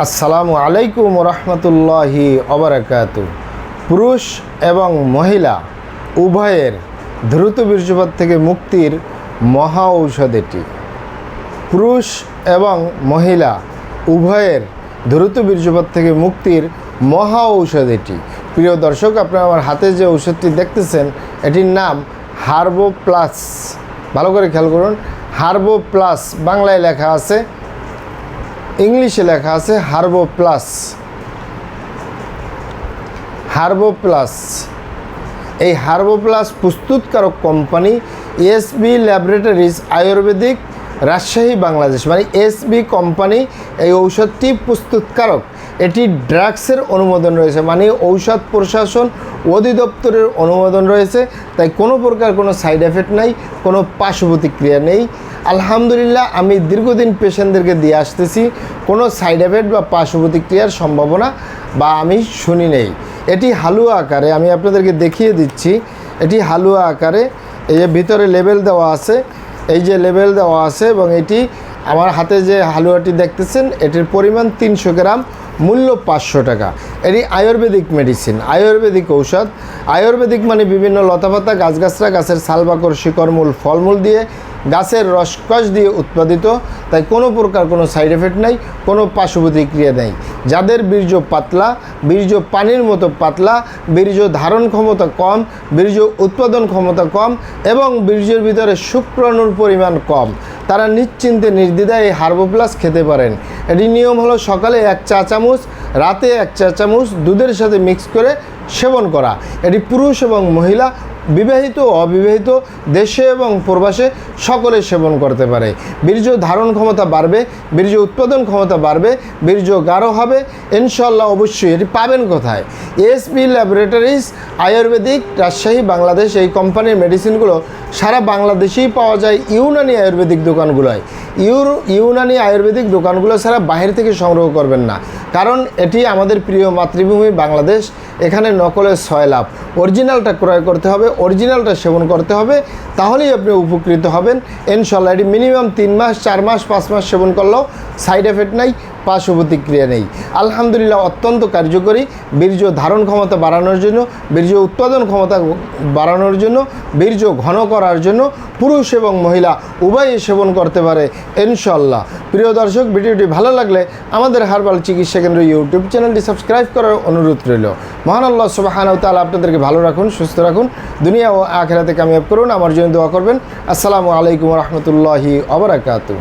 আসসালামু আলাইকুম রহমতুল্লাহি অবরাকাত পুরুষ এবং মহিলা উভয়ের দ্রুত বীর্যপাত থেকে মুক্তির মহা ঔষধ এটি পুরুষ এবং মহিলা উভয়ের দ্রুত বীর্যপাত থেকে মুক্তির মহা ঔষধ এটি প্রিয় দর্শক, আপনারা আমার হাতে যে ঔষধটি দেখতেছেন, এটির নাম হার্বো প্লাস ভালো করে খেয়াল করুন হার্বো প্লাস বাংলায় লেখা আছে ইংলিশে লেখা আছে হার্বো প্লাস। Herbo plus. এই হার্বো প্লাস প্রস্তুতকারক company SB laboratories ayurvedic Rajshahi, Bangladesh. মানে এসবি কোম্পানি এই ঔষধটি প্রস্তুতকারক। এটি ড্রাগসের অনুমোদন রয়েছে। মানে ঔষধ প্রশাসন অধিদপ্তরের অনুমোদন রয়েছে। তাই কোনো প্রকার কোনো সাইড এফেক্ট নাই, কোনো পার্শ্ব প্রতিক্রিয়া নেই। আলহামদুলিল্লাহ, আমি দীর্ঘদিন পেশেন্টদেরকে দিয়ে আসতেছি। কোনো সাইড এফেক্ট বা পার্শ্ব প্রতিক্রিয়ার সম্ভাবনা বা আমি শুনি নেই। এটি হালুয়া আকারে, আমি আপনাদেরকে দেখিয়ে দিচ্ছি, এটি হালুয়া আকারে এই যে ভিতরে লেবেল দেওয়া আছে। এই যে লেবেল দেওয়া আছে এবং এটি আমার হাতে যে হালুয়াটি দেখতেছেন, এটির পরিমাণ তিনশো গ্রাম মূল্য পাঁচশো টাকা। এটি আয়ুর্বেদিক মেডিসিন আয়ুর্বেদিক ঔষধ। আয়ুর্বেদিক মানে বিভিন্ন লতাপাতা, গাছগাছরা, গাছের সালবাকর শিকড়মূল, ফলমূল দিয়ে গাছের রসকস দিয়ে উৎপাদিত। তাই কোনো প্রকার কোনো সাইড এফেক্ট নাই, কোনো পার্শ্ব প্রতিক্রিয়া নেই। যাদের বীর্য পাতলা, বীর্য পানির মতো পাতলা, বীর্য ধারণ ক্ষমতা কম, বীর্য উৎপাদন ক্ষমতা কম এবং বীর্যের ভিতরে শুক্রাণুর পরিমাণ কম তারা নিশ্চিন্তে নির্দ্বিধায় এই হার্বোপ্লাস খেতে পারেন। এটি নিয়ম হলো সকালে এক চা চামচ, রাতে এক চা চামচ দুধের সাথে মিক্স করে সেবন করা। এটি পুরুষ এবং মহিলা বিবাহিত অবিবাহিত দেশে এবং প্রবাসে সকলে সেবন করতে পারে। বীর্য ধারণ ক্ষমতা বাড়বে, বীর্য উৎপাদন ক্ষমতা বাড়বে, বীর্য গাঢ় হবে ইনশাল্লাহ অবশ্যই। এটি পাবেন কোথায়? এসপি ল্যাবরেটরিজ, আয়ুর্বেদিক, রাজশাহী, বাংলাদেশ, এই কোম্পানির মেডিসিনগুলো সারা বাংলাদেশেই পাওয়া যায় ইউনানি আয়ুর্বেদিক দোকানগুলোয়। ইউর, ইউনানি আয়ুর্বেদিক দোকানগুলো ছাড়া বাহির থেকে সংগ্রহ করবেন না। কারণ এটি আমাদের প্রিয় মাতৃভূমি বাংলাদেশ, এখানে নকলের ছয় লাভ। অরিজিনালটা ক্রয় করতে হবে অরিজিনালটা সেবন করতে হবে, তাহলেই আপনি উপকৃত হবেন। ইনশাল্লাহ এটি মিনিমাম তিন মাস, চার মাস, পাঁচ মাস সেবন করলেও সাইড এফেক্ট নাই। পার্শ্ব প্রতিক্রিয়া নেই। আলহামদুলিল্লাহ অত্যন্ত কার্যকরী। বীর্য ধারণ ক্ষমতা বাড়ানোর জন্য, বীর্য উৎপাদন ক্ষমতা বাড়ানোর জন্য, বীর্য ঘন করার জন্য পুরুষ এবং মহিলা উভয়ই সেবন করতে পারে ইনশাল্লাহ প্রিয় দর্শক, ভিডিওটি ভালো লাগলে আমাদের হারবাল চিকিৎসা কেন্দ্র ইউটিউব চ্যানেলটি সাবস্ক্রাইব করার অনুরোধ রইল। মহান আল্লাহ সুবাহানাউ তাআলা আপনাদেরকে ভালো রাখুন, সুস্থ রাখুন। দুনিয়া ও আখেরাতে কামিয়াব করুন। আমার জন্য দোয়া করবেন। আসসালামু আলাইকুম রহমতুল্লাহি অবরাকাতু